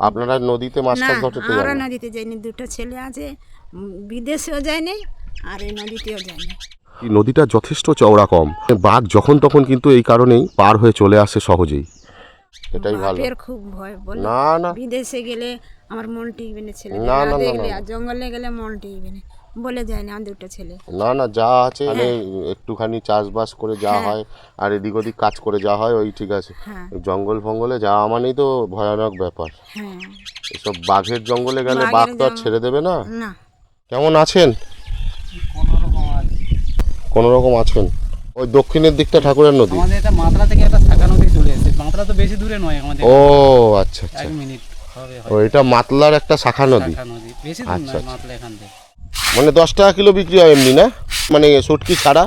আপনারা নদীতে মাছ না ধরতে আমরা? নদীতে যাইনি দুটো ছেলে আছে বিদেশেও যায়নি আর এই নদীতেও যায়নি। এই নদীটা যথেষ্ট চওড়া কম। বাঘ যখন তখন কিন্তু এই কারণেই পার হয়ে চলে আসে সহজেই। এটাই ভালো। বাপের খুব ভয় বলে। না না। বিদেশে গেলে আমার মন টিকবে না ছেলে না, না, জঙ্গলে গেলে মন টিকবে না। বলে যায় না আমার দুটো ছেলে। না না যা আছে মানে একটুখানি চাষবাস করে যা হ্যাঁ। হয় আর এদিক ওদিক কাজ করে যা হয় ওই ঠিক আছে। হ্যাঁ। জঙ্গল ফঙ্গলে যাওয়া মানেই তো ভয়ানক ব্যাপার। হ্যাঁ। এসব বাঘের জঙ্গলে গেলে বাঘ তো আর ছেড়ে দেবে না? না। কেমন আছেন? কোন রকম আছেন? ওই দক্ষিণের দিকটা ঠাকুরের নদী। আমাদের এটা মাত্রা থেকে একটা শাখা নদী চলে এসেছে। মাত্রা তো বেশি দূরে নয় আমাদের। ও আচ্ছা আচ্ছা। এক মিনিট হবে ও এটা মাতলার একটা শাখা নদী শাখা নদী। বেশি দূর আচ্ছা, নয় আচ্ছা। মাত্রা এখান থেকে। মানে দশ টাকা কিলো বিক্রি হয় এমনি না? মানে সুটকি ছাড়া?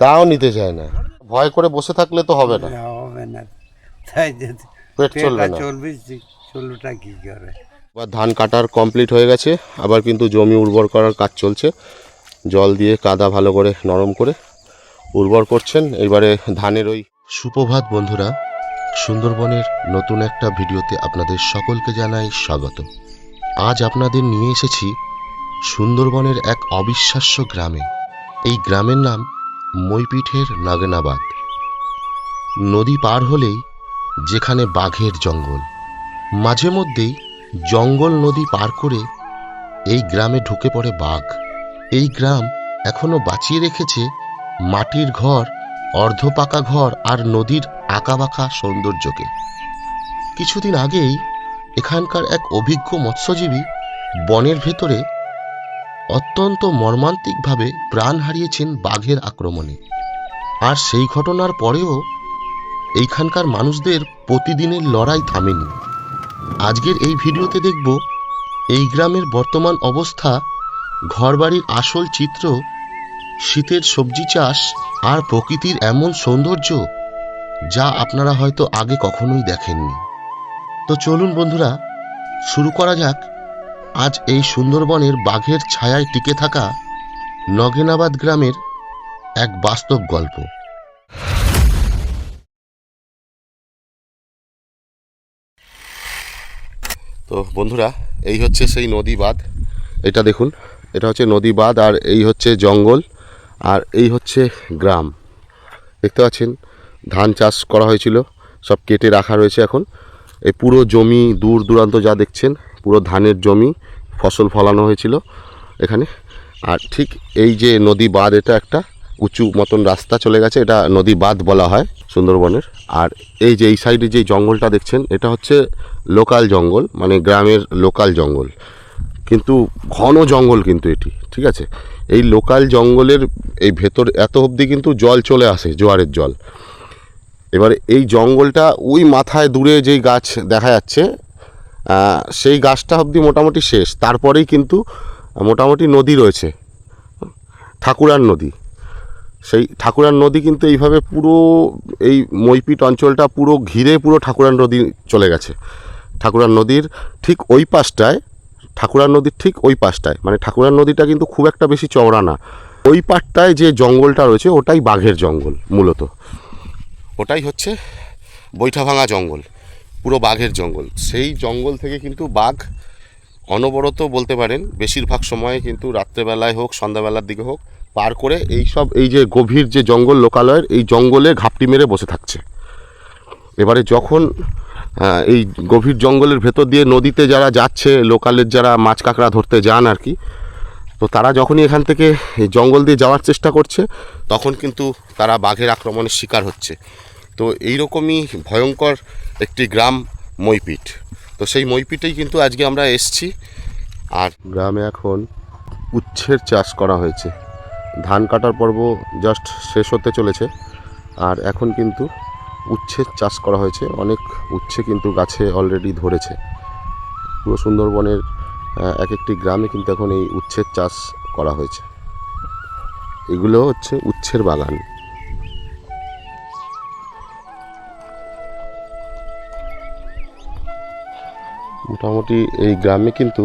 তাও নিতে চায় না। ভয় করে বসে থাকলে তো হবে না। হবে না। তাই পেট চলবে না। চলবে চলুটা কি করে? এবার ধান কাটার কমপ্লিট হয়ে গেছে। আবার কিন্তু জমি উর্বর করার কাজ চলছে। জল দিয়ে কাদা ভালো করে নরম করে উর্বর করছেন। এবারে ধানের ওই সুপ্রভাত বন্ধুরা সুন্দরবনের নতুন একটা ভিডিওতে আপনাদের সকলকে জানাই স্বাগত। আজ আপনাদের নিয়ে এসেছি সুন্দরবনের এক অবিশ্বাস্য গ্রামে। এই গ্রামের নাম মইপিঠের নাগনাবাদ। নদী পার হলেই যেখানে বাঘের জঙ্গল। মাঝে মধ্যেই জঙ্গল নদী পার করে এই গ্রামে ঢুকে পড়ে বাঘ। এই গ্রাম এখনও বাঁচিয়ে রেখেছে মাটির ঘর, অর্ধপাকা ঘর আর নদীর আঁকাবাঁকা সৌন্দর্যকে। কিছুদিন আগেই এখানকার এক অভিজ্ঞ মৎস্যজীবী বনের ভেতরে অত্যন্ত মর্মান্তিকভাবে প্রাণ হারিয়েছেন বাঘের আক্রমণে। আর সেই ঘটনার পরেও এইখানকার মানুষদের প্রতিদিনের লড়াই থামেনি। আজকের এই ভিডিওতে দেখব এই গ্রামের বর্তমান অবস্থা, ঘরবাড়ির আসল চিত্র, শীতের সবজি চাষ আর প্রকৃতির এমন সৌন্দর্য যা আপনারা হয়তো আগে কখনোই দেখেননি। তো চলুন বন্ধুরা, শুরু করা যাক। আজ এই সুন্দরবনের বাঘের ছায়ায় টিকে থাকা নগেনাবাদ গ্রামের এক বাস্তব গল্প। তো বন্ধুরা, এই হচ্ছে সেই নদী বাঁধ এটা দেখুন, এটা হচ্ছে নদী বাঁধ আর এই হচ্ছে জঙ্গল আর এই হচ্ছে গ্রাম। দেখতে পাচ্ছেন, ধান চাষ করা হয়েছিল, সব কেটে রাখা রয়েছে এখন। এই পুরো জমি দূর দূরান্ত যা দেখছেন, পুরো ধানের জমি, ফসল ফলানো হয়েছিল এখানে। আর ঠিক এই যে নদী বাঁধ, এটা একটা উঁচু মতন রাস্তা চলে গেছে, এটা নদী বাঁধ বলা হয় সুন্দরবনের। আর এই যে এই সাইডে যে জঙ্গলটা দেখছেন, এটা হচ্ছে লোকাল জঙ্গল মানে গ্রামের লোকাল জঙ্গল। কিন্তু ঘন জঙ্গল কিন্তু এটি, ঠিক আছে? এই লোকাল জঙ্গলের এই ভেতর এত অবধি কিন্তু জল চলে আসে, জোয়ারের জল। এবারে এই জঙ্গলটা ওই মাথায় দূরে যেই গাছ দেখা যাচ্ছে সেই গাছটা অবধি মোটামুটি শেষ। তারপরেই কিন্তু মোটামুটি নদী রয়েছে, ঠাকুরার নদী। সেই ঠাকুরার নদী কিন্তু এইভাবে পুরো এই মইপিট অঞ্চলটা পুরো ঘিরে পুরো ঠাকুরার নদী চলে গেছে। ঠাকুরার নদীর ঠিক ওই পাশটায়, ঠাকুরার নদীর ঠিক ওই পাশটায় মানে ঠাকুরার নদীটা কিন্তু খুব একটা বেশি চওড়া না। ওই পাটটায় যে জঙ্গলটা রয়েছে, ওটাই বাঘের জঙ্গল মূলত। ওটাই হচ্ছে বৈঠা ভাঙা জঙ্গল, পুরো বাঘের জঙ্গল। সেই জঙ্গল থেকে কিন্তু বাঘ অনবরত বলতে পারেন বেশিরভাগ সময়ে কিন্তু রাত্রেবেলায় হোক, সন্ধ্যাবেলার দিকে হোক, পার করে এই সব এই যে গভীর যে জঙ্গল লোকালয়ের, এই জঙ্গলে ঘাপটি মেরে বসে থাকছে। এবারে যখন এই গভীর জঙ্গলের ভেতর দিয়ে নদীতে যারা যাচ্ছে, লোকালের যারা মাছ কাঁকড়া ধরতে যান আর কি তো তারা যখনই এখান থেকে জঙ্গল দিয়ে যাওয়ার চেষ্টা করছে, তখন কিন্তু তারা বাঘের আক্রমণের শিকার হচ্ছে। তো এইরকমই ভয়ঙ্কর একটি গ্রাম মইপিট। তো সেই মইপিটেই কিন্তু আজকে আমরা এসছি। আর গ্রামে এখন উচ্ছের চাষ করা হয়েছে। ধান কাটার পর্ব জাস্ট শেষ হতে চলেছে। আর এখন কিন্তু উচ্ছের চাষ করা হয়েছে। অনেক উচ্ছে কিন্তু গাছে অলরেডি ধরেছে। পুরো সুন্দরবনের এক একটি গ্রামে কিন্তু এখন এই উচ্ছের চাষ করা হয়েছে। এগুলো হচ্ছে উচ্ছের বাগান। মোটামুটি এই গ্রামে কিন্তু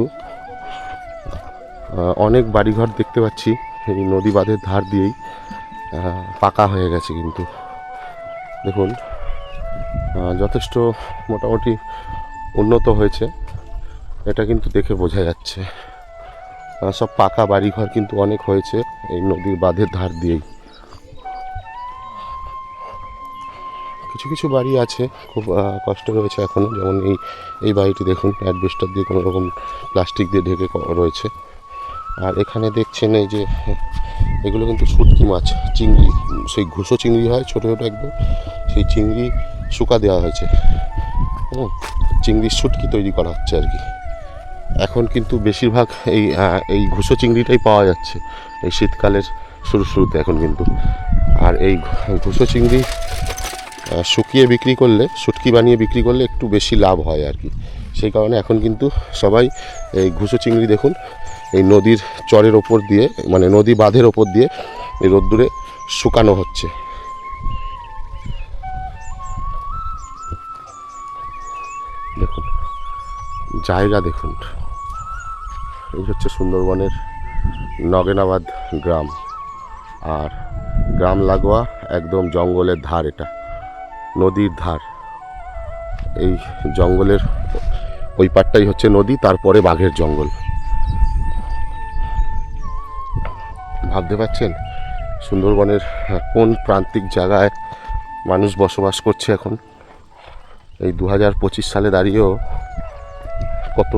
অনেক বাড়িঘর দেখতে পাচ্ছি। এই নদী বাঁধের ধার দিয়েই পাকা হয়ে গেছে কিন্তু। দেখুন যথেষ্ট মোটামুটি উন্নত হয়েছে। এটা কিন্তু দেখে বোঝা যাচ্ছে। সব পাকা বাড়িঘর কিন্তু অনেক হয়েছে এই নদীর বাঁধের ধার দিয়েই। কিছু কিছু বাড়ি আছে, খুব কষ্ট রয়েছে এখনও যেমন এই এই বাড়িটি দেখুন অ্যাডবেস্টার দিয়ে কোনো রকম প্লাস্টিক দিয়ে ঢেকে রয়েছে। আর এখানে দেখছেন এই যে, এগুলো কিন্তু শুটকি মাছ, চিংড়ি, সেই ঘুষো চিংড়ি হয় ছোটো ছোটো একদম, সেই চিংড়ি শুকা দেওয়া হয়েছে। হুম, চিংড়ির শুটকি তৈরি করা হচ্ছে আর কি। এখন কিন্তু বেশিরভাগ এই এই ঘুষো চিংড়িটাই পাওয়া যাচ্ছে। এই শীতকালের শুরু, শুরুতে এখন কিন্তু। আর এই ঘুষো চিংড়ি শুকিয়ে বিক্রি করলে, শুটকি বানিয়ে বিক্রি করলে একটু বেশি লাভ হয় আর কি। সেই কারণে এখন কিন্তু সবাই এই ঘুষো চিংড়ি দেখুন, এই নদীর চরের ওপর দিয়ে মানে নদী বাঁধের ওপর দিয়ে এই রোদ্দুরে শুকানো হচ্ছে। দেখুন, জায়গা দেখুন। এই হচ্ছে সুন্দরবনের নগেনাবাদ গ্রাম। আর গ্রাম লাগোয়া একদম জঙ্গলের ধার এটা, নদীর ধার। এই জঙ্গলের ওই পারটাই হচ্ছে নদী, তারপরে বাঘের জঙ্গল। ভাবতে পারছেন সুন্দরবনের কোন প্রান্তিক জায়গায় মানুষ বসবাস করছে এখন? এই দু হাজার পঁচিশ সালে দাঁড়িয়েও কত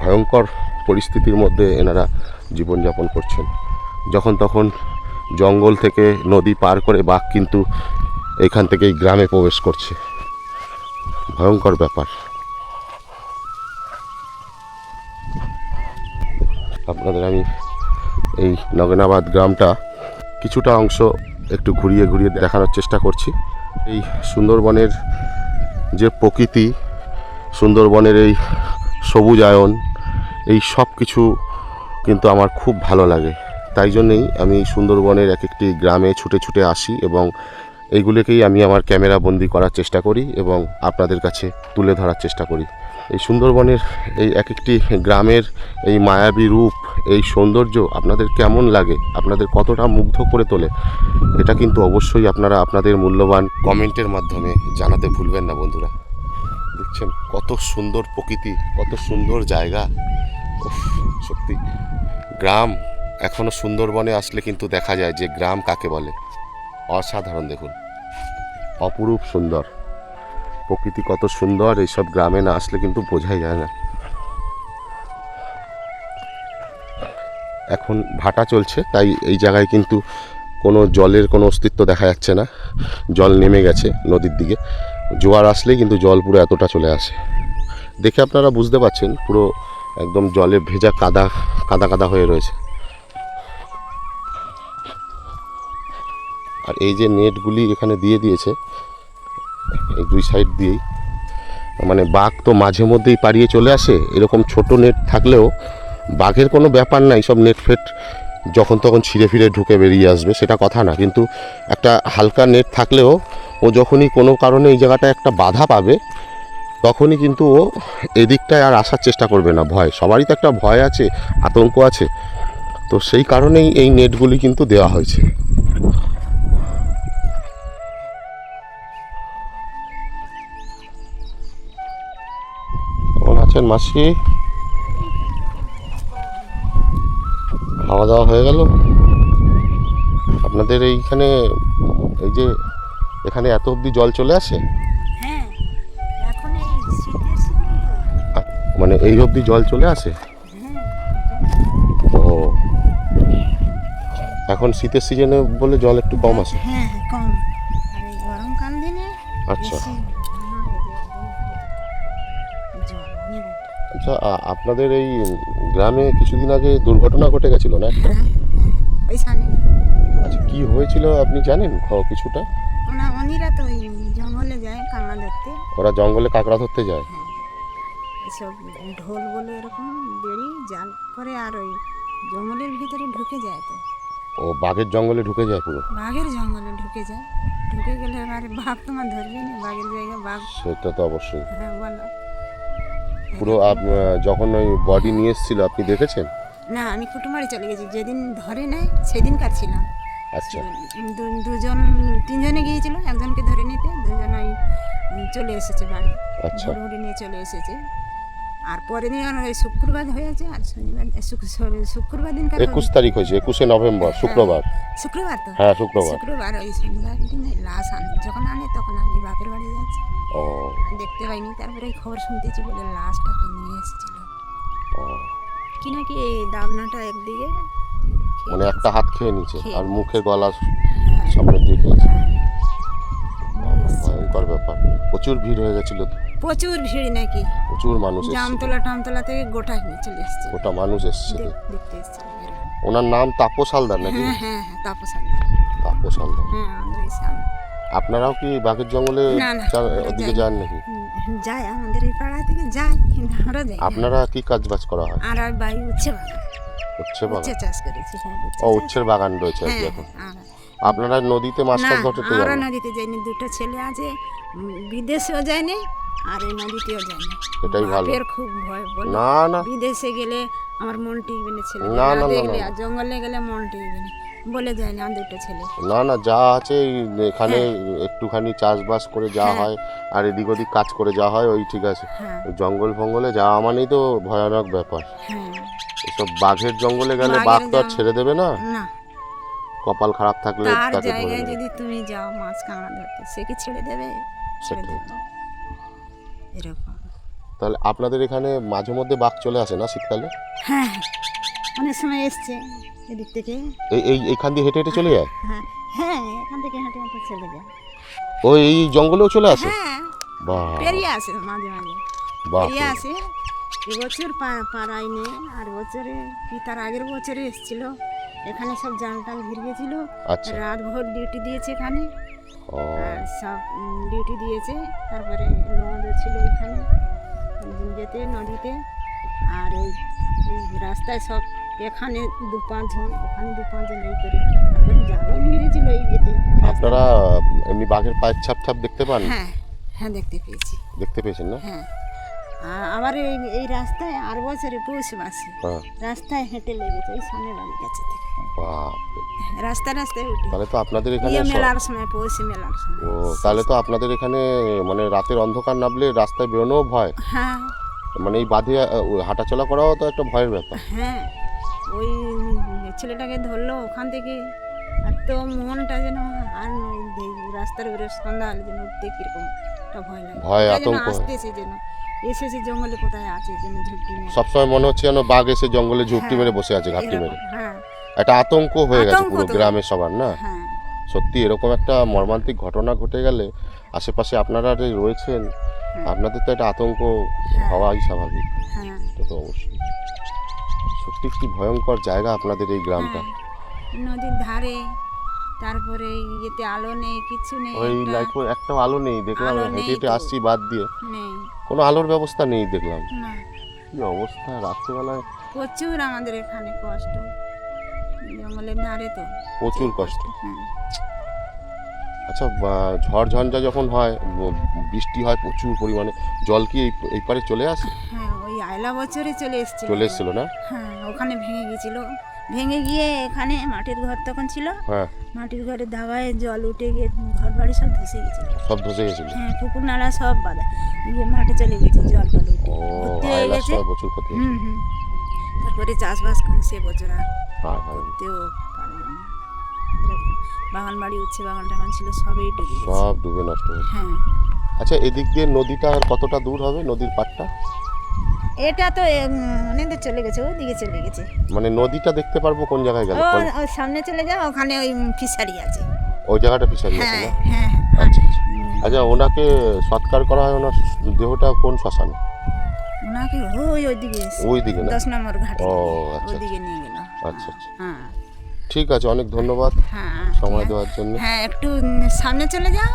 ভয়ঙ্কর পরিস্থিতির মধ্যে এনারা জীবনযাপন করছেন। যখন তখন জঙ্গল থেকে নদী পার করে বাঘ কিন্তু এখান থেকে এই গ্রামে প্রবেশ করছে। ভয়ঙ্কর ব্যাপার। আপনাদের আমি এই নগেনাবাদ গ্রামটা কিছুটা অংশ একটু ঘুরিয়ে ঘুরিয়ে দেখানোর চেষ্টা করছি। এই সুন্দরবনের যে প্রকৃতি, সুন্দরবনের এই সবুজায়ন এই সব কিছু কিন্তু আমার খুব ভালো লাগে। তাই জন্যেই আমি সুন্দরবনের এক একটি গ্রামে ছুটে ছুটে আসি এবং এইগুলোকেই আমি আমার ক্যামেরা বন্দি করার চেষ্টা করি এবং আপনাদের কাছে তুলে ধরার চেষ্টা করি। এই সুন্দরবনের এই এক একটি গ্রামের এই মায়াবী রূপ, এই সৌন্দর্য আপনাদের কেমন লাগে, আপনাদের কতটা মুগ্ধ করে তোলে, এটা কিন্তু অবশ্যই আপনারা আপনাদের মূল্যবান কমেন্টের মাধ্যমে জানাতে ভুলবেন না বন্ধুরা। দেখছেন? কত সুন্দর প্রকৃতি, কত সুন্দর জায়গা। সত্যি। গ্রাম এখনও সুন্দরবনে আসলে কিন্তু দেখা যায় যে গ্রাম কাকে বলে। অসাধারণ দেখুন। অপরূপ সুন্দর। প্রকৃতি কত সুন্দর, এইসব গ্রামে না আসলে কিন্তু বোঝাই যায় না। এখন ভাটা চলছে, তাই এই জায়গায় কিন্তু কোনো জলের কোনো অস্তিত্ব দেখা যাচ্ছে না। জল নেমে গেছে নদীর দিকে। জোয়ার আসলেই কিন্তু জল পুরো এতটা চলে আসে। দেখে আপনারা বুঝতে পারছেন, পুরো একদম জলে ভেজা কাদা কাদা কাদা হয়ে রয়েছে। আর এই যে নেটগুলি এখানে দিয়ে দিয়েছে, এই দুই সাইড দিয়েই মানে বাঘ তো মাঝে মধ্যেই পাড়িয়ে চলে আসে, এরকম ছোট নেট থাকলেও বাঘের কোনো ব্যাপার নাই, সব নেট ফেট যখন তখন ছিঁড়ে ফিরে ঢুকে বেরিয়ে আসবে, সেটা কথা না। কিন্তু একটা হালকা নেট থাকলেও ও যখনই কোনো কারণে এই জায়গাটা একটা বাধা পাবে, তখনই কিন্তু ও এদিকটায় আর আসার চেষ্টা করবে না। ভয়, সবারই তো একটা ভয় আছে, আতঙ্ক আছে। তো সেই কারণেই এই নেটগুলি কিন্তু দেওয়া হয়েছে। আছেন মাসি? খাওয়া দাওয়া হয়ে গেল। আপনাদের এইখানে এই যে এখানে এত অবধি জল চলে আসে? হ্যাঁ মানে এই অবধি জল চলে আসে? হ্যাঁ ও। এখন শীতের সিজনে বলে জল একটু কম আসে। হ্যাঁ আচ্ছা। আচ্ছা আপনাদের এই গ্রামে কিছুদিন আগে দুর্ঘটনা ঘটে গেছিল না? হ্যাঁ হ্যাঁ আচ্ছা কি হয়েছিল আপনি জানেন কিছুটা? অনিরা তো জঙ্গলে যায় কাঁকড়া ধরতে। ওরা জঙ্গলে কাঁকড়া ধরতে যায়? হ্যাঁ এসব ঢোল বলে এরকম বেড়ি জাল করে আর ওই জঙ্গলের ভিতরে ঢুকে যায় তো। ও বাঘের জঙ্গলে ঢুকে যায় পুরো? বাঘের জঙ্গলে ঢুকে যায়। ঢুকে গেলে এবারে বাঘ তোমার ধরবে না বাঘের জায়গায় বাঘ। সেটা তো অবশ্যই। হ্যাঁ বলো। পুরো যখন ওই বডি নিয়ে এসেছিল আপনি দেখেছেন? না আমি কুটুমারি চলে গেছি। যেদিন ধরে নেয় সেদিন ছিলাম আচ্ছা। দুজন তিনজনে গিয়েছিল একজনকে ধরে নিতে দুজন ওই চলে এসেছে বাড়ি। আচ্ছা। ধরে নিয়ে চলে এসেছে। আর পরের দিন ওই শুক্রবার হয়েছে আর শনিবার শুক্রবার দিন একুশ তারিখ হয়েছে একুশে নভেম্বর শুক্রবার। শুক্রবার তো। হ্যাঁ শুক্রবার। শুক্রবার ওই শনিবার দিন লাশ আন যখন আনে তখন আমি বাপের বাড়ি যাচ্ছি। ও। দেখতে পাইনি তারপরে এই খবর শুনতেছি বলে লাশটাকে নিয়ে এসেছিল। ও। কি নাকি এই দাবনাটা একদিকে? মানে একটা হাত খেয়ে নিচে আর মুখে গলা হ্যাঁ, সামনের দিকে। হ্যাঁ। ভয়ঙ্কর ব্যাপার। প্রচুর ভিড় হয়ে গেছিল তো। প্রচুর ভিড় নাকি? প্রচুর মানুষ জামতলা টামতলা থেকে গোটা চলে এসছে। গোটা মানুষ এসেছিল দেখ- দেখতে এরকম। ওনার নাম তাপস হালদার নাকি? হ্যাঁ হ্যাঁ হ্যাঁ তাপস আলী। তাপস হালদার। হ্যাঁ আপনারাও কি বাঘের জঙ্গলে আমরা ওদিকে যান নাকি? যায় আমাদের এই পাড়া থেকে যায় কিন্তু আমরা যাই আপনারা কি কাজ বাজ করা হয়? আর আর বাড়ি উচ্ছে বাগান। উচ্ছে উচ্ছে চাষ করেছি হ্যাঁ ও উচ্ছের বাগান রয়েছে আর হ্যাঁ এখন। আপনারা নদীতে মাছ ধরতে যান না? নদীতে যাইনি দুটো ছেলে আছে বিদেশেও যায়নি আর এই নদীতেও যায়নি এটাই ভালো। বাপের খুব ভয় বলে। না না। বিদেশে গেলে আমার মন টিকবে না ছেলে। না, না, না, দেখলে আর জঙ্গলে গেলে মন টিকবে না। বলে যায় না দুটো ছেলে। না না যা আছে এই এখানে একটুখানি চাষবাস করে যা হ্যাঁ। হয় আর এদিক ওদিক কাজ করে যা হয় ওই ঠিক আছে। হ্যাঁ। জঙ্গল ফঙ্গলে যাওয়া মানেই তো ভয়ানক ব্যাপার। হ্যাঁ। এসব বাঘের জঙ্গলে গেলে বাঘ তো আর ছেড়ে দেবে না? না। কপাল খারাপ থাকলে তার তাকে ধরে জায়গায় যদি তুমি যাও মাছ কাঁকড়া ধরতে সে কি ছেড়ে দেবে? ছেড়ে দেবে। এরকম। তাহলে আপনাদের এখানে মাঝে মধ্যে বাঘ চলে আসে না শীতকালে? হ্যাঁ অনেক সময় এসছে এদিক থেকে। এই এই এখান দিয়ে হেঁটে হেঁটে চলে যায়? হ্যাঁ হ্যাঁ এখান থেকে হেঁটে হেঁটে চলে যায়। ও এই জঙ্গলেও চলে আসে? হ্যাঁ বাহ। পেরিয়ে আসে মাঝে মাঝে। বাহ পেরিয়ে আসে। এবছর পাড়ায় নেই আর বছরে কি তার আগের বছরে এসেছিল। এখানে সব জাল টাল ঘিরে গেছিল। আচ্ছা। রাত ভোর ডিউটি দিয়েছে এখানে। সব ডিউটি দিয়েছে। তারপরে আমাদের ছিল ওইখানে যেতে নদীতে। আর ওই রাস্তায় সব এখানে দু পাঁচজন ওখানে দু পাঁচজন এই করে। জালও এই যেতে। আপনারা এমনি বাঘের পায়ের ছাপ ছাপ দেখতে পান? হ্যাঁ হ্যাঁ দেখতে পেয়েছি। দেখতে পেয়েছেন না? হ্যাঁ। আবার এই এই রাস্তায় আর বছরে পৌষ মাসে হ্যাঁ। রাস্তায় হেঁটে লেগেছে ওই সামনে বাড়ির কাছে থেকে। রাস্তা রাস্তায় উঠে। তাহলে তো আপনাদের এখানে মেলার সময় পৌষ মেলার সময়। ও তাহলে তো আপনাদের এখানে মানে রাতের অন্ধকার নামলে রাস্তায় বেরোনো ভয়। হ্যাঁ। মানে এই বাঁধে হাঁটাচলা করাও তো একটা ভয়ের ব্যাপার। হ্যাঁ। ওই ছেলেটাকে ধরলো ওখান থেকে। আর তো মনটা যেন আর রাস্তার উপরে সন্ধ্যা হলে যেন উঠতে কীরকম একটা ভয় লাগে। ভয়, আতঙ্ক আসতেছে যেন। এসেছে জঙ্গলে কোথায় আছে যেন ঝুঁকি মেরে। সবসময় মনে হচ্ছে যেন বাঘ এসে জঙ্গলে ঝুপটি মেরে বসে আছে ঘাপটি মেরে। হ্যাঁ। একটা আতঙ্ক হয়ে গেছে পুরো। গ্রামে সবার না? হ্যাঁ। সত্যি এরকম একটা মর্মান্তিক ঘটনা ঘটে গেলে আশেপাশে আপনারা যে রয়েছেন হ্যাঁ। আপনাদের তো একটা আতঙ্ক হওয়াই স্বাভাবিক। তো অবশ্যই। সত্যি কি ভয়ঙ্কর জায়গা আপনাদের এই গ্রামটা। নদীর ধারে তারপরে ইয়েতে আলো নেই কিছু নেই ওই লাইট একটা আলো নেই দেখলাম হেঁটে হেঁটে আসছি বাদ দিয়ে। নেই। কোনো আলোর ব্যবস্থা নেই দেখলাম। না। কি অবস্থা রাত্রেবেলায়? প্রচুর আমাদের এখানে কষ্ট। জঙ্গলের ধারে তো। প্রচুর কষ্ট। হ্যাঁ। আচ্ছা ঝড় ঝঞ্ঝা যখন হয় বৃষ্টি হয় প্রচুর পরিমাণে। জল কি এই এই পারে চলে আসে? হ্যাঁ ওই আয়লা বছরে চলে এসেছিল। চলে এসেছিল না? হ্যাঁ ওখানে ভেঙে গেছিল। ভেঙে গিয়ে এখানে মাটির ঘর তখন ছিল। হ্যাঁ। মাটির ঘরে ধাওয়ায় জল উঠে গিয়ে ঘর বাড়ি সব ধসে গেছিল। সব ধসে গেছিল? হ্যাঁ পুকুর নালা সব বাঁধা। গিয়ে মাঠে চলে গেছে জল টল উঠে। ও হয়ে গেছে। হুম হুম। তারপরে চাষবাস করে সে বছর আর করতেও পারলাম না। বাগান বাড়ি উচ্ছে বাগান টাগান ছিল সবই ডুবে সব ডুবে নষ্ট হ্যাঁ। আচ্ছা এদিক দিয়ে নদীটা আর কতটা দূর হবে নদীর পাড়টা? এটা তো অনেক চলে গেছে ওদিকে চলে গেছে। মানে নদীটা দেখতে পারব কোন জায়গায় গেলে? ও সামনে চলে যাও ওখানে ওই ফিশারি আছে। ওই জায়গাটা ফিশারি আছে হ্যাঁ হ্যাঁ আচ্ছা আচ্ছা। আচ্ছা ওনাকে সৎকার করা হয় ওনার দেহটা কোন শ্মশানে? ওনাকে ওই ওইদিকে ওই দিকে না? দশ নম্বর ঘাটে। ও, আচ্ছা, ওইদিকে নিয়ে গেল। আচ্ছা আচ্ছা। হ্যাঁ। ঠিক আছে অনেক ধন্যবাদ। হ্যাঁ। সময় দেওয়ার জন্য? হ্যাঁ একটু সামনে চলে যাও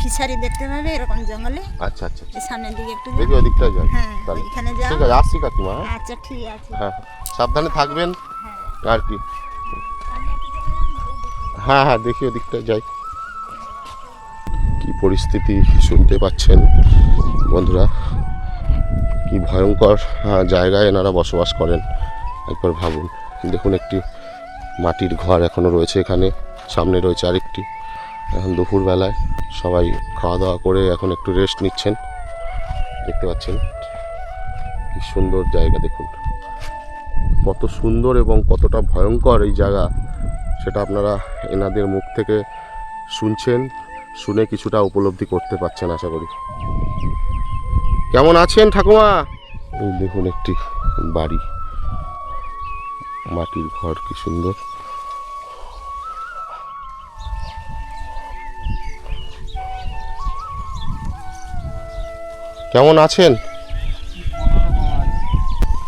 ফিশারি দেখতে পাবে এরকম জঙ্গলে। আচ্ছা আচ্ছা আচ্ছা। সামনের দিকে একটু দেখি যাও ওদিকটা যাই। হ্যাঁ ওইখানে যাও। ঠিক আছে আসছি কাকিমা হ্যাঁ? আচ্ছা ঠিক আছে। হ্যাঁ সাবধানে থাকবেন হ্যাঁ। আর কি। হ্যাঁ হ্যাঁ দেখি ওদিকটা যাই। কি পরিস্থিতি শুনতে পাচ্ছেন বন্ধুরা? কি ভয়ঙ্কর জায়গায় এনারা বসবাস করেন। একবার ভাবুন। দেখুন একটি মাটির ঘর এখনও রয়েছে এখানে। সামনে রয়েছে আরেকটি। এখন দুপুরবেলায় সবাই খাওয়া দাওয়া করে এখন একটু রেস্ট নিচ্ছেন। দেখতে পাচ্ছেন কি সুন্দর জায়গা দেখুন। কত সুন্দর এবং কতটা ভয়ঙ্কর এই জায়গা। সেটা আপনারা এনাদের মুখ থেকে শুনছেন, শুনে কিছুটা উপলব্ধি করতে পারছেন আশা করি। কেমন আছেন ঠাকুমা? দেখুন একটি বাড়ি। মাটির ঘর কি সুন্দর। কেমন আছেন?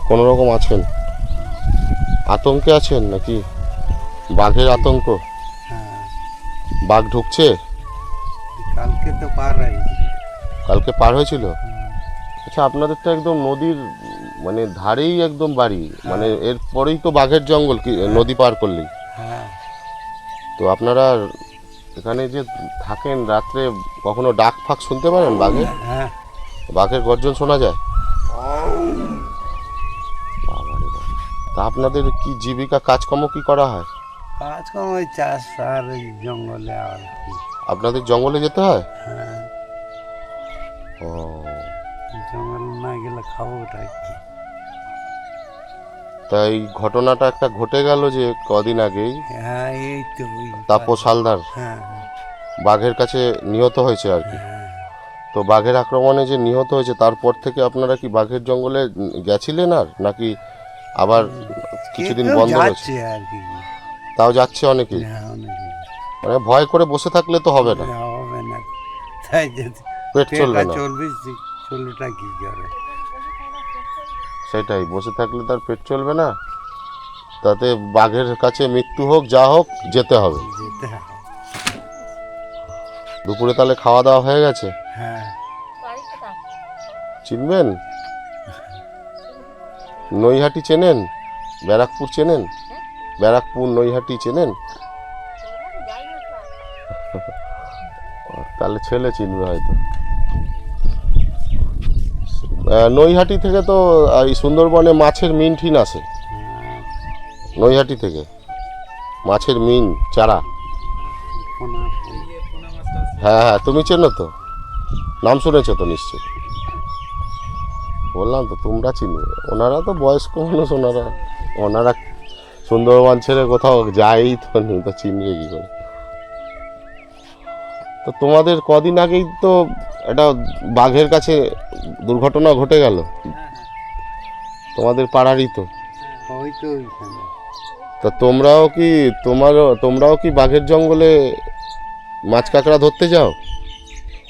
কোনো রকম আছেন। আতঙ্কে আছেন নাকি? বাঘের আতঙ্ক। হ্যাঁ বাঘ ঢুকছে? কালকে তো পার কালকে পার হয়েছিল? আচ্ছা আপনাদের তো একদম নদীর মানে ধারেই একদম বাড়ি। মানে এরপরেই তো বাঘের জঙ্গল কি নদী পার করলেই। হ্যাঁ। তো আপনারা এখানে যে থাকেন রাত্রে কখনো ডাক ফাক শুনতে পারেন বাঘের হ্যাঁ। বাঘের গর্জন শোনা যায়? তা আপনাদের কি জীবিকা কাজকর্ম কি করা হয়? কাজকর্ম ওই চাষ আর জঙ্গলে আর কি। আপনাদের জঙ্গলে যেতে হয়? হ্যাঁ। ও। জঙ্গল না গেলে খাব ওটাই কি? তা এই ঘটনাটা একটা ঘটে গেল যে কদিন আগেই। হ্যাঁ এই তো তাপস হালদার। হ্যাঁ। বাঘের কাছে নিহত হয়েছে আর কি। হ্যাঁ। তো বাঘের আক্রমণে যে নিহত হয়েছে তারপর থেকে আপনারা কি বাঘের জঙ্গলে গেছিলেন আর? নাকি আবার কিছুদিন বন্ধ হয়েছে আর কি। তাও যাচ্ছে অনেকেই? অনেকে মানে ভয় করে বসে থাকলে তো হবে না। হবে না। তাই পেট চলবে না। চলবে চলবেটা কি করে? সেটাই বসে থাকলে তার পেট চলবে না। তাতে বাঘের কাছে মৃত্যু হোক যা হোক যেতে হবে। দুপুরে তাহলে খাওয়া দাওয়া হয়ে গেছে? হ্যাঁ। চিনবেন? নৈহাটি চেনেন? ব্যারাকপুর চেনেন? ব্যারাকপুর, নৈহাটি চেনেন? তাহলে ছেলে চিনবে হয়তো। নৈহাটি থেকে তো এই সুন্দরবনে মাছের মিন ঠিন আসে নৈহাটি থেকে। মাছের মিন, চারা। হ্যাঁ হ্যাঁ তুমি চেনো তো? নাম শুনেছো তো নিশ্চয় বললাম তো, তোমরা চিনবে ওনারা তো বয়স্ক মানুষ, ওনারা ওনারা সুন্দরবন ছেড়ে কোথাও যাই তো তো চিনবে কি করে? তো তোমাদের কদিন আগেই তো একটা বাঘের কাছে দুর্ঘটনা ঘটে গেল। তোমাদের পাড়ারই তো। তা তোমরাও কি, তোমারও, তোমরাও কি বাঘের জঙ্গলে মাছ কাঁকড়া ধরতে যাও?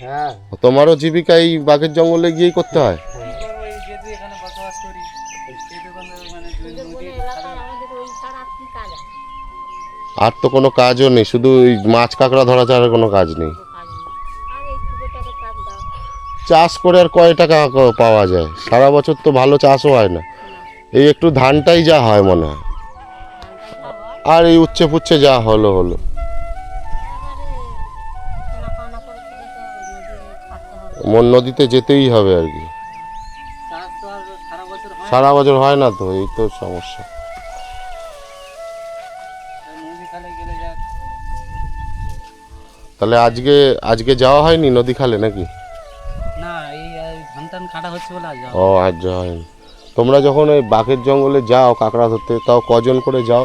হ্যাঁ। তোমারও জীবিকা এই বাঘের জঙ্গলে গিয়েই করতে হয়? আর তো কোনো কাজও নেই, শুধু ওই মাছ কাঁকড়া ধরা ছাড়া কোনো কাজ নেই। চাষ করে আর কয় টাকা পাওয়া যায়? সারা বছর তো ভালো চাষও হয় না। এই একটু ধানটাই যা হয় মনে হয়। আর এই উচ্ছে ফুচ্ছে যা হলো হলো। মন নদীতে যেতেই হবে আর কি। সারা বছর হয় না তো এই তো সমস্যা। তাহলে আজকে আজকে যাওয়া হয়নি নদী খালে নাকি? ও আজ যাওয়া হয়নি। তোমরা যখন ওই বাঘের জঙ্গলে যাও কাঁকড়া ধরতে তাও কজন করে যাও?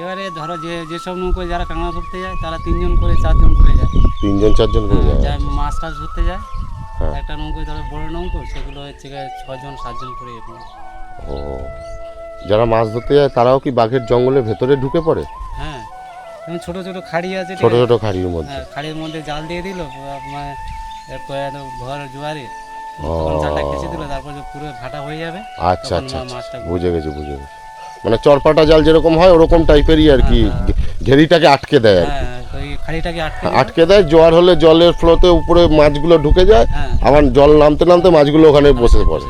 এবারে ধরো যে যেসব নৌকো যারা কাঁকড়া ধরতে যায় তারা তিনজন করে চারজন করে যায়। তিনজন চারজন করে যায় যারা মাছ টাছ ধরতে যায়। হ্যাঁ। একটা নৌকো ধরো বড় নৌকো সেগুলো হচ্ছে গিয়ে ছজন সাতজন করে এরকম। ও। যারা মাছ ধরতে যায় তারাও কি বাঘের জঙ্গলের ভেতরে ঢুকে পড়ে? হ্যাঁ ছোট ছোট খাড়ি আছে ঠিক ছোট আছে? ছোট খাড়ির মধ্যে। হ্যাঁ খাড়ির মধ্যে জাল দিয়ে দিল মানে এরপরে এত ভর জোয়ারে ও। তখন জালটা খেঁচে দিল তারপর যে পুরো ভাটা হয়ে যাবে আচ্ছা তখন আচ্ছা মা- আচ্ছা। মাছটা বুঝে গেছি বুঝে গেছি। মানে চরপাটা জাল যেরকম হয় ওরকম টাইপেরই আর কি ঘেরিটাকে আটকে দেয় আর কি। হ্যাঁ ওই খাড়িটাকে আটকে দেয় জোয়ার হলে জলের ফ্লোতে উপরে মাছগুলো ঢুকে যায় হ্যাঁ। আবার জল নামতে নামতে মাছগুলো ওখানে বসে পড়ে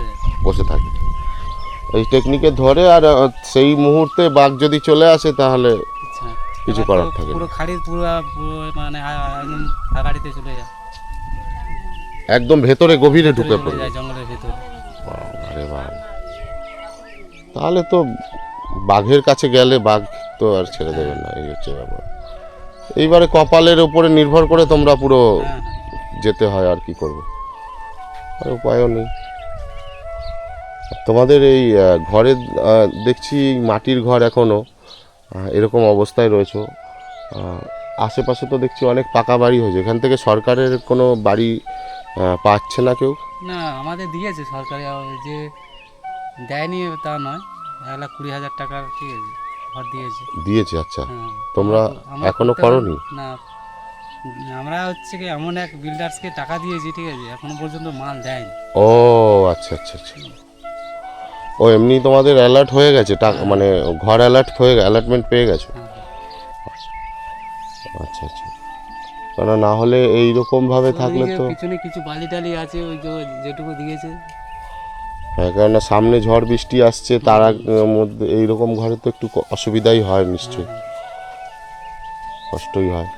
বসে থাকে। এই টেকনিকে ধরে আর সেই মুহূর্তে বাঘ যদি চলে আসে তাহলে আচ্ছা। কিছু করার থাকে পুরো খাড়ির পুরো মানে একদম আগাড়িতে চলে যায়। একদম ভেতরে গভীরে ঢুকে যায় জঙ্গলের ভিতরে। আরে বাবা তাহলে তো বাঘের কাছে গেলে বাঘ তো আর ছেড়ে দেবে না এই হচ্ছে ব্যাপার। এইবারে কপালের উপরে নির্ভর করে তোমরা পুরো হ্যাঁ যেতে হয় আর কি করবে। আর উপায়ও নেই। তোমাদের এই ঘরে দেখছি মাটির ঘর এখনও আহ, এরকম অবস্থায় রয়েছে। আশেপাশে তো দেখছি অনেক পাকা বাড়ি হয়েছে। এখান থেকে সরকারের কোনো বাড়ি পাচ্ছে না কেউ? না আমাদের দিয়েছে সরকারি যে দেয়নি তা নয় এক লাখ কুড়ি হাজার টাকার ঠিক আছে। দিয়েছে। দিয়েছে আচ্ছা। হ্যাঁ। তোমরা এখনও করনি? না। আমরা হচ্ছে কি এমন এক বিল্ডার্সকে টাকা দিয়েছি ঠিক আছে এখনও পর্যন্ত মাল দেয়নি। ও আচ্ছা আচ্ছা আচ্ছা। ও এমনি তোমাদের অ্যালার্ট হয়ে গেছে টাকা মানে ঘর অ্যালার্ট হয়ে অ্যালার্টমেন্ট পেয়ে গেছো? হ্যাঁ। আচ্ছা আচ্ছা। কেন না হলে এইরকম ভাবে থাকলে তো পিছনে কিছু বালি টালি আছে ওই যেটুকু দিয়েছে? হ্যাঁ কেননা সামনে ঝড় বৃষ্টি আসছে তার মধ্যে এইরকম ঘরে তো একটু অসুবিধাই হয় নিশ্চয়ই। হ্যাঁ। কষ্টই হয়।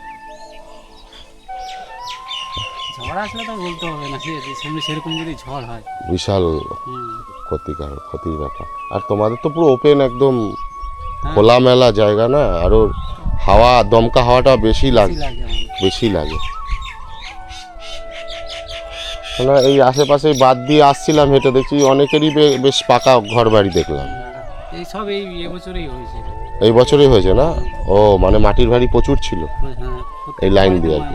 ঝড় আসলে তো বলতে হবে না সামনে সেরকম যদি ঝড় হয়। বিশাল হুম, ক্ষতিকার ক্ষতির ব্যাপার। আর তোমাদের তো পুরো ওপেন একদম হ্যাঁ, খোলামেলা জায়গা না আরও হাওয়া দমকা হাওয়াটা বেশি লাগে বেশি লাগে। আমার। না এই আশেপাশে বাদ দিয়ে আসছিলাম হেঁটে দেখছি অনেকেরই বেশ পাকা ঘর বাড়ি দেখলাম। এই সব এই এবছরই হয়েছে। এই বছরই হয়েছে না? ও মানে মাটির বাড়ি প্রচুর ছিল। হ্যাঁ, এই লাইন দিয়ে আর কি।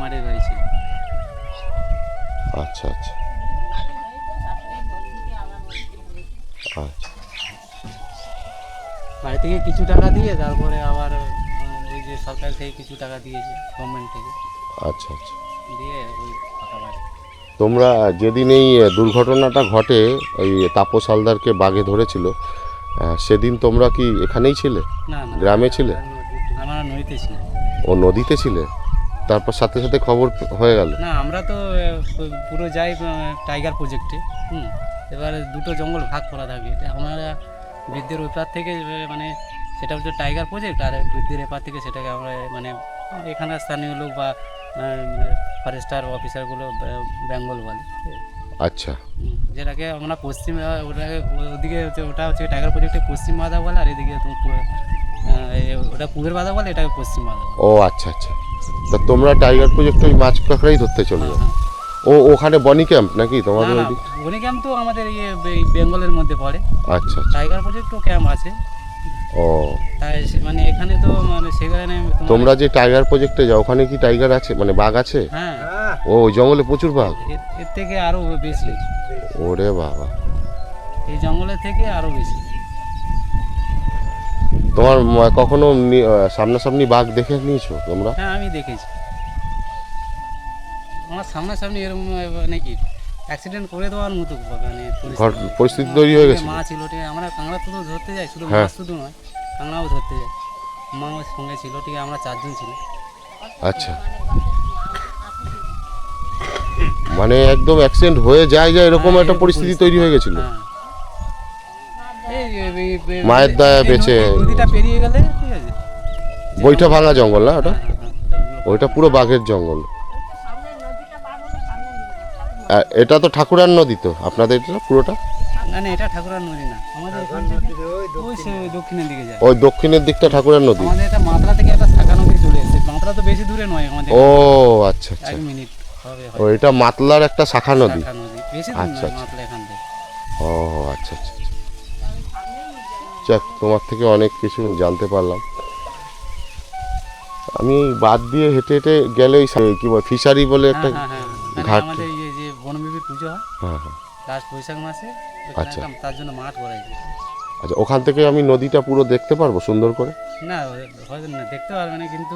আচ্ছা আচ্ছা আচ্ছা। বাড়ি থেকে কিছু টাকা দিয়ে তারপরে আবার ওই যে সরকার থেকে কিছু টাকা দিয়েছে গভর্নমেন্ট থেকে। আচ্ছা আচ্ছা। দিয়ে তোমরা যেদিন এই দুর্ঘটনাটা ঘটে ওই তাপস হালদারকে বাঘে ধরেছিল সেদিন তোমরা কি এখানেই ছিলে? গ্রামে ছিলে? আমরা নদীতে ছিল ও নদীতে ছিলে? তারপর সাথে সাথে খবর হয়ে গেল? না আমরা তো পুরো যাই টাইগার প্রজেক্টে হুম। এবার দুটো জঙ্গল ভাগ করা থাকে। আমরা বৃদ্ধের ওপার থেকে মানে সেটা হচ্ছে টাইগার প্রজেক্ট আর বৃদ্ধের এপার থেকে সেটাকে আমরা মানে এখানে স্থানীয় লোক বা ফরেস্টার অফিসারগুলো বেঙ্গল বলে। আচ্ছা। যেটাকে আমরা পশ্চিম ওটাকে ওদিকে ওটা হচ্ছে টাইগার প্রজেক্টে পশ্চিম বাধা বলে আর এদিকে ওটা পূবের বাধা বলে এটাকে পশ্চিম বাধা ও আচ্ছা আচ্ছা। তা তোমরা টাইগার প্রজেক্ট ওই মাছ কাঁকড়াই ধরতে চলে যাও। হ্যাঁ। ও ওখানে বনি ক্যাম্প নাকি তোমাদের না ওইদিকে? বনিগ্রাম তো আমাদের ইয়ে বেঙ্গলের মধ্যে পড়ে। আচ্ছা টাইগার প্রজেক্টও ক্যাম্প আছে। ও। তাই মানে এখানে তো মানে সেখানে তোমরা যে টাইগার প্রজেক্টে যাও ওখানে কি টাইগার আছে? মানে বাঘ আছে? হ্যাঁ। ও জঙ্গলে প্রচুর বাঘ? এর- থেকে আরও বেশি। ওরে বাবা। এই জঙ্গলের থেকে আরও বেশি। তোমার কখনো সামনাসামনি বাঘ দেখে নিয়েছো তোমরা? হ্যাঁ আমি দেখেছি। আমার সামনাসামনি এরকম আহ, মানে কি? অ্যাক্সিডেন্ট করে দেওয়ার মতো মানে পরিস্থিতি। তৈরি হয়ে গেছে মা ছিল ঠিক আমরা কাঁকড়া তো ধরতে যাই শুধু হ্যাঁ। মাছ শুধু নয় কাঁকড়াও ধরতে যাই মা আমার সঙ্গে ছিল ঠিক আমরা চারজন ছিল আচ্ছা মানে একদম অ্যাক্সিডেন্ট হয়ে যায় যায় এরকম হ্যাঁ, একটা পরিস্থিতি তৈরি হয়ে গেছিল হ্যাঁ। মায়ের দয়া বেঁচে। নদী- নদীটা পেরিয়ে গেলে ঠিক আছে বইটা ভাঙা জঙ্গল না ওটা হ্যাঁ, হ্যাঁ, হ্যাঁ। ওইটা পুরো বাঘের জঙ্গল এটা তো ঠাকুরার নদী তো। আপনাদের এটা পুরোটা? না না এটা ঠাকুরার নদী না। আমাদের ওই দক্ষিণের দিকে যায়। ওই দক্ষিণের দিকটা ঠাকুরার নদী? আমাদের এটা মাত্রা থেকে একটা শাখা নদী চলে এসেছে। মাত্রা তো বেশি দূরে নয় আমাদের ও আচ্ছা আচ্ছা। এক মিনিট হবে ও এটা মাতলার একটা শাখা নদী। বেশি দূর আচ্ছা, আচ্ছা। এখান থেকে। ও আচ্ছা আচ্ছা আচ্ছা। যাক তোমার থেকে অনেক কিছু জানতে পারলাম। আমি বাদ দিয়ে হেঁটে হেঁটে গেলে ওই কি বল ফিশারি বলে একটা হ্যাঁ হ্যাঁ হ্যাঁ। মানে ঘাট। পুজো হয় হ্যাঁ। হ্যাঁ লাস্ট বৈশাখ মাসে আচ্ছা। একটা- তার জন্য মাঠ আচ্ছা ওখান থেকে আমি নদীটা পুরো দেখতে পারব সুন্দর করে? না হয়তো না দেখতে পারবে না কিন্তু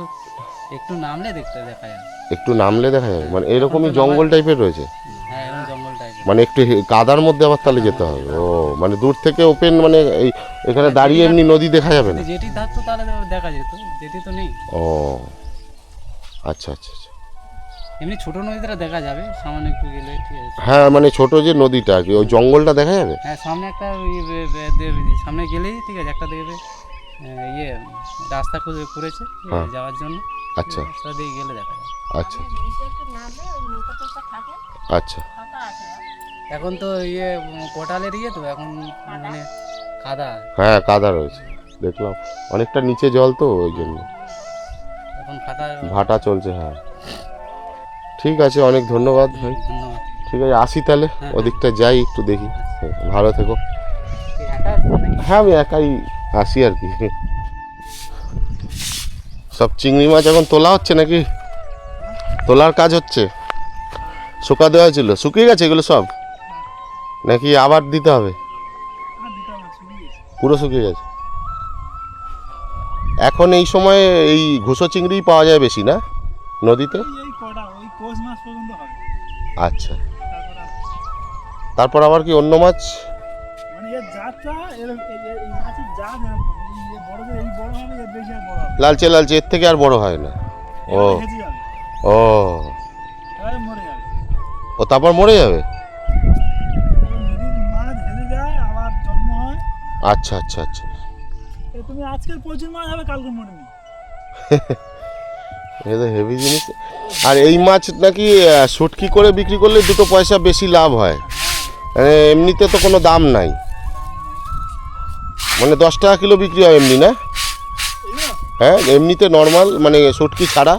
একটু নামলে দেখতে দেখা যায়। একটু নামলে দেখা যাবে মানে এরকমই জঙ্গল টাইপের রয়েছে? হ্যাঁ এরকম জঙ্গল টাইপের মানে একটু হে- কাদার মধ্যে আবার তাহলে যেতে হবে। ও মানে দূর থেকে ওপেন মানে এই এখানে দাঁড়িয়ে এমনি নদী দেখা যাবে না? যেটি থাকতো তাহলে তো দেখা যেত যেটি তো নেই। ও আচ্ছা আচ্ছা আচ্ছা। এমনি ছোট নদীটা দেখা যাবে সামান্য একটু গেলে ঠিক আছে। হ্যাঁ মানে ছোট যে নদীটা কি ওই জঙ্গলটা দেখা যাবে? হ্যাঁ সামনে একটা ওই সামনে গেলেই ঠিক আছে একটা দেখবে ইয়ে রাস্তা করে- করেছে হ্যাঁ। যাওয়ার জন্য। আচ্ছা। রাস্তা দিয়ে গেলে দেখা যায় আচ্ছা। আচ্ছা। এখন তো ইয়ে কোটালের ইয়ে তো এখন মানে কাদা। হ্যাঁ কাদা রয়েছে দেখলাম। অনেকটা নিচে জল তো ওই জন্য। এখন ভাটা চলছে হ্যাঁ। ঠিক আছে অনেক ধন্যবাদ ভাই। ঠিক আছে আসি তাহলে হ্যাঁ। ওদিকটা যাই একটু দেখি। ভালো থেকো? হ্যাঁ আমি একাই আসি আর কি। সব চিংড়ি মাছ এখন তোলা হচ্ছে নাকি? তোলার কাজ হচ্ছে। শুকা দেওয়া ছিল শুকিয়ে গেছে এগুলো সব? নাকি আবার দিতে হবে? পুরো শুকিয়ে গেছে। এখন এই সময়ে এই ঘুষো চিংড়ি পাওয়া যায় বেশি না নদীতে? পৌষ মাস পর্যন্ত হবে। আচ্ছা। তারপর আর- তারপর আবার কি অন্য মাছ? মানে এর জাতটা এরকম এই- মাছের জাত এরকম। এই বড়দের এই বড় হবে এর বেশি আর বড় হবে। লালচে লালচে এর থেকে আর বড় হয় না। ও। এবারে হেঁচে যাবে। ও। এবারে মরে যাবে। ও তারপর মরে যাবে? এবার নদীর মাছ হেঁচে যায় আবার জন্ম হয়। আচ্ছা আচ্ছা আচ্ছা। এ তুমি আজকের প্রচুর মাছ হবে কালকে মরে নি তো হেভি জিনিস। আর এই মাছ নাকি শুটকি করে বিক্রি করলে দুটো পয়সা বেশি লাভ হয়। মানে এমনিতে তো কোনো দাম নাই। মানে দশ টাকা কিলো বিক্রি হয় এমনি, না? হ্যাঁ এমনিতে নর্মাল মানে শুটকি ছাড়া।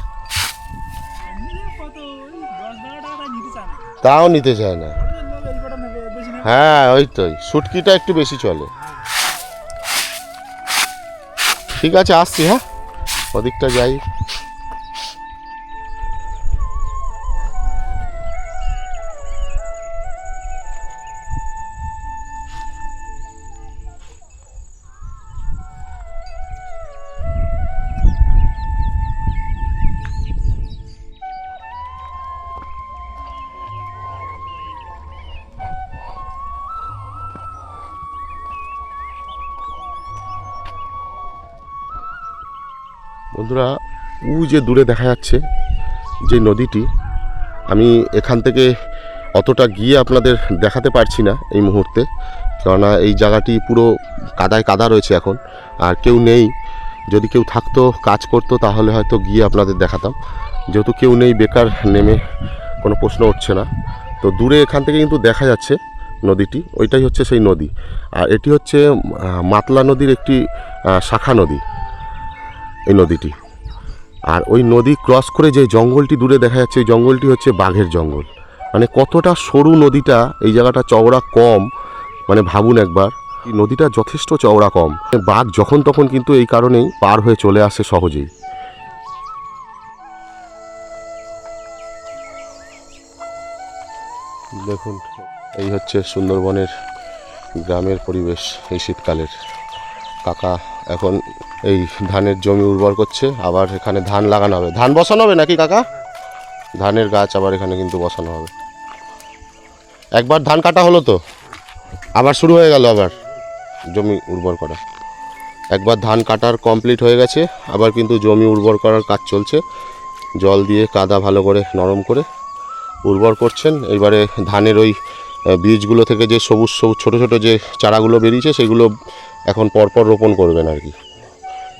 তাও নিতে চায় না। হ্যাঁ ওই তো শুটকিটা একটু বেশি চলে। ঠিক আছে, আসছি হ্যাঁ? ওদিকটা যাই। বন্ধুরা, উ যে দূরে দেখা যাচ্ছে, যে নদীটি, আমি এখান থেকে অতটা গিয়ে আপনাদের দেখাতে পারছি না এই মুহূর্তে। কেননা এই জায়গাটি পুরো কাদায় কাদা রয়েছে এখন। আর কেউ নেই। যদি কেউ থাকতো, কাজ করতো, তাহলে হয়তো গিয়ে আপনাদের দেখাতাম। যেহেতু কেউ নেই, বেকার নেমে কোনো প্রশ্ন উঠছে না। তো দূরে এখান থেকে কিন্তু দেখা যাচ্ছে নদীটি। ওইটাই হচ্ছে সেই নদী। আর এটি হচ্ছে মাতলা নদীর একটি শাখা নদী। এই নদীটি। আর ওই নদী ক্রস করে যে জঙ্গলটি দূরে দেখা যাচ্ছে ওই জঙ্গলটি হচ্ছে বাঘের জঙ্গল। মানে কতটা সরু নদীটা, এই জায়গাটা চওড়া কম মানে ভাবুন একবার নদীটা যথেষ্ট চওড়া কম। বাঘ যখন তখন কিন্তু এই কারণেই পার হয়ে চলে আসে সহজেই। দেখুন, এই হচ্ছে সুন্দরবনের গ্রামের পরিবেশ এই শীতকালের। কাকা এখন এই ধানের জমি উর্বর করছে, আবার এখানে ধান লাগানো হবে। ধান বসানো হবে নাকি কাকা? ধানের গাছ আবার এখানে কিন্তু বসানো হবে। একবার ধান কাটা হলো তো? আবার শুরু হয়ে গেল আবার জমি উর্বর করা। একবার ধান কাটার কমপ্লিট হয়ে গেছে, আবার কিন্তু জমি উর্বর করার কাজ চলছে। জল দিয়ে কাদা ভালো করে, নরম করে উর্বর করছেন। এবারে ধানের ওই বীজগুলো থেকে যে সবুজ সবুজ ছোটো ছোটো যে চারাগুলো বেরিয়েছে, সেগুলো এখন পরপর রোপণ করবেন আর কি।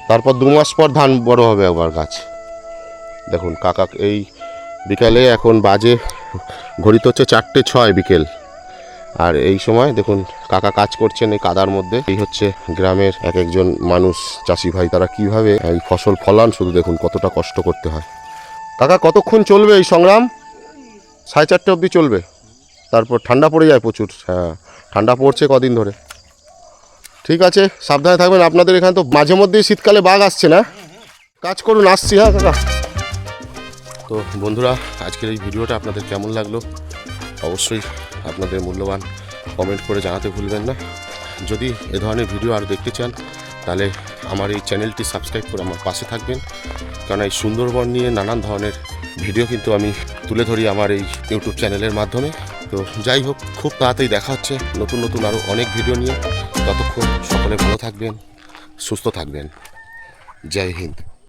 তারপর দু মাস পর ধান বড় হবে একবার গাছ। দেখুন, কাকা এই বিকালে এখন বাজে, ঘড়িতে হচ্ছে চারটে ছয় বিকেল। আর এই সময় দেখুন, কাকা কাজ করছেন এই কাদার মধ্যে। এই হচ্ছে গ্রামের এক একজন মানুষ, চাষি ভাই, তারা কীভাবে এই ফসল ফলান, শুধু দেখুন কতটা কষ্ট করতে হয়। কাকা, কতক্ষণ চলবে এই সংগ্রাম? সাড়ে চারটে অবধি চলবে। তারপর ঠান্ডা পড়ে যায় প্রচুর হ্যাঁ ঠান্ডা পড়ছে কদিন ধরে। ঠিক আছে, সাবধানে থাকবেন, আপনাদের এখানে তো মাঝে মধ্যেই শীতকালে বাঘ আসছে না? কাজ করুন, আসছি হ্যাঁ কাকা। তো বন্ধুরা, আজকের এই ভিডিওটা আপনাদের কেমন লাগল? অবশ্যই আপনাদের মূল্যবান কমেন্ট করে জানাতে ভুলবেন না। যদি এ ধরনের ভিডিও আর দেখতে চান, তাহলে আমার এই চ্যানেলটি সাবস্ক্রাইব করে আমার পাশে থাকবেন। কারণ এই সুন্দরবন নিয়ে নানান ধরনের ভিডিও কিন্তু আমি তুলে ধরি আমার এই ইউটিউব চ্যানেলের মাধ্যমে। তো যাই হোক, খুব তাড়াতাড়ি দেখা হচ্ছে। নতুন নতুন আরও অনেক ভিডিও নিয়ে। ততক্ষণ সকলে ভালো থাকবেন, সুস্থ থাকবেন। জয় হিন্দ।